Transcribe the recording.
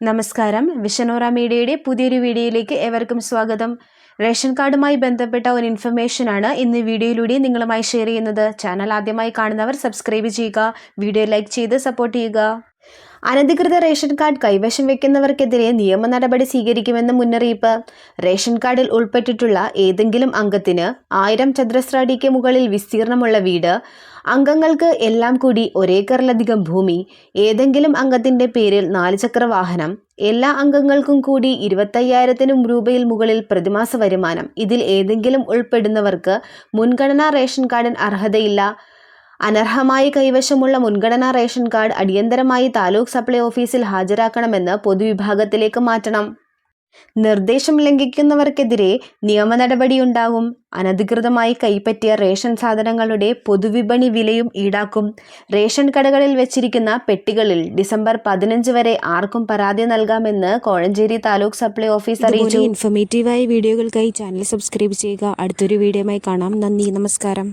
നമസ്കാരം. വിഷനോറ മീഡിയയുടെ പുതിയൊരു വീഡിയോയിലേക്ക് ഏവർക്കും സ്വാഗതം. റേഷൻ കാർഡുമായി ബന്ധപ്പെട്ട ഒരു ഇൻഫർമേഷനാണ് ഇന്ന് വീഡിയോയിലൂടെ നിങ്ങളുമായി ഷെയർ ചെയ്യുന്നത്. ചാനൽ ആദ്യമായി കാണുന്നവർ സബ്സ്ക്രൈബ് ചെയ്യുക വീഡിയോ ലൈക്ക് ചെയ്ത് സപ്പോർട്ട് ചെയ്യുക. അനധികൃത റേഷൻ കാർഡ് കൈവശം വെക്കുന്നവർക്കെതിരെ നിയമ നടപടി സ്വീകരിക്കുമെന്ന മുന്നറിയിപ്പ്. റേഷൻ കാർഡിൽ ഉൾപ്പെട്ടിട്ടുള്ള ഏതെങ്കിലും അംഗത്തിന് ആയിരം ചതുരശ്ര അടിക്ക് മുകളിൽ വിസ്തീർണമുള്ള വീട് അംഗങ്ങൾക്ക് എല്ലാം കൂടി ഒരേക്കറിലധികം ഭൂമി ഏതെങ്കിലും അംഗത്തിന്റെ പേരിൽ നാലുചക്ര വാഹനം എല്ലാ അംഗങ്ങൾക്കും കൂടി ഇരുപത്തയ്യായിരത്തിനും രൂപയിൽ മുകളിൽ പ്രതിമാസ വരുമാനം ഇതിൽ ഏതെങ്കിലും ഉൾപ്പെടുന്നവർക്ക് മുൻഗണനാ റേഷൻ കാർഡിന് അർഹതയില്ല. അനർഹമായി കൈവശമുള്ള മുൻഗണനാ റേഷൻ കാർഡ് അടിയന്തരമായി താലൂക്ക് സപ്ലൈ ഓഫീസിൽ ഹാജരാക്കണമെന്ന് പൊതുവിഭാഗത്തിലേക്ക് മാറ്റണം. നിർദ്ദേശം ലംഘിക്കുന്നവർക്കെതിരെ നിയമ നടപടിയുണ്ടാകും അനധികൃതമായി കൈപ്പറ്റിയ റേഷൻ സാധനങ്ങളുടെ പൊതുവിപണി വിലയും ഈടാക്കും. റേഷൻ കടകളിൽ വെച്ചിരിക്കുന്ന പെട്ടികളിൽ ഡിസംബർ പതിനഞ്ച് വരെ ആർക്കും പരാതി നൽകാമെന്ന് കോഴഞ്ചേരി താലൂക്ക് സപ്ലൈ ഓഫീസ് അറിയിച്ചു. ഇൻഫോർമേറ്റീവായ വീഡിയോകൾക്കായി ചാനൽ സബ്സ്ക്രൈബ് ചെയ്യുക. അടുത്തൊരു വീഡിയോയുമായി കാണാം. നന്ദി. നമസ്കാരം.